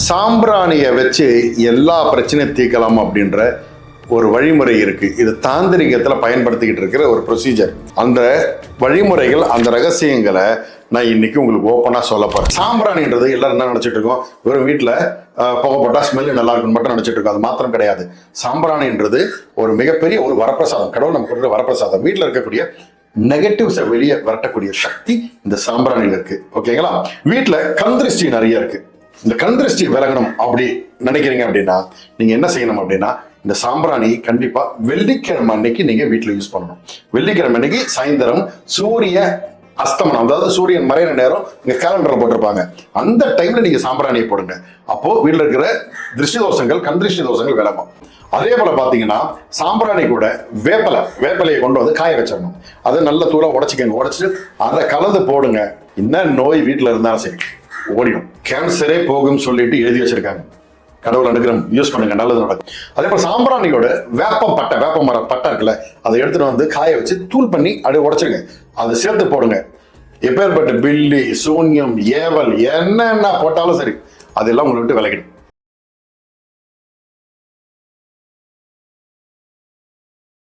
சாம்பிராணியை வச்சு எல்லா பிரச்சனையும் தீர்க்கலாம் அப்படின்ற ஒரு வழிமுறை இருக்கு. இது தாந்திரிகத்தில் பயன்படுத்திக்கிட்டு இருக்கிற ஒரு ப்ரொசீஜர் அந்த வழிமுறைகள் அந்த ரகசியங்களை நான் இன்னைக்கு உங்களுக்கு ஓப்பனாக சொல்ல போகிறேன் சாம்பிராணின்றது எல்லாரும் என்ன நினச்சிட்டு இருக்கோம்? வெறும் வீட்டில் புகை போட்டால் ஸ்மெல் நல்லா இருக்குன்னு மட்டும் நினச்சிட்டு இருக்கோம். அது மாத்திரம் கிடையாது. சாம்பிராணின்றது ஒரு மிகப்பெரிய ஒரு வரப்பிரசாதம். கடவுள் நமக்கு கொடுக்குற வரப்பிரசாதம். வீட்டில் இருக்கக்கூடிய நெகட்டிவ்ஸை வெளியே விரட்டக்கூடிய சக்தி இந்த சாம்பிராணியில் இருக்குது ஓகேங்களா வீட்டில் கந்திருஷ்டி நிறைய இருக்குது இந்த கந்திருஷ்டி விலகணும் அப்படி நினைக்கிறீங்க அப்படின்னா நீங்க என்ன செய்யணும் அப்படின்னா இந்த சாம்பிராணி கண்டிப்பா வெள்ளிக்கிழமை அன்னைக்கு நீங்க வீட்டில் யூஸ் பண்ணணும். வெள்ளிக்கிழமை அன்னைக்கு சாயந்தரம் சூரிய அஸ்தமனம் அதாவது சூரியன் மறையிற நேரம் இங்க கேலண்டர்ல போட்டிருப்பாங்க. அந்த டைம்ல நீங்க சாம்பிராணியை போடுங்க. அப்போ வீட்டில் இருக்கிற திருஷ்டி தோஷங்கள் கண் திருஷ்டி தோஷங்கள் விலகும். அதே போல பாத்தீங்கன்னா சாம்பிராணி கூட வேப்பலை வேப்பலையை கொண்டு வந்து காய வச்சிடணும். அதை நல்ல தூளா உடச்சிக்கங்க. உடைச்சிட்டு அதை கலந்து போடுங்க. என்ன நோய் வீட்டில் இருந்தாலும் சரி. ஓடிடும். கேன்சரே போகும் சொல்லிட்டு எழுதி வச்சிருக்காங்க. கடவுள் அனுகிரகம். யூஸ் பண்ணுங்க. நல்லது நடக்கும். அதே போல சாம்பிராணியோட வேப்பம் பட்டை வேப்ப மர பட்டை இருக்குல்ல அதை எடுத்துட்டு வந்து காய வச்சு தூள் பண்ணி அப்படியே உடச்சிருங்க. அதை சேர்த்து போடுங்க. எப்பேற்பட்ட பில்லி சூன்யம் ஏவல் என்னென்ன போட்டாலும் சரி அதெல்லாம் உங்களை விட்டு விலகிடும்.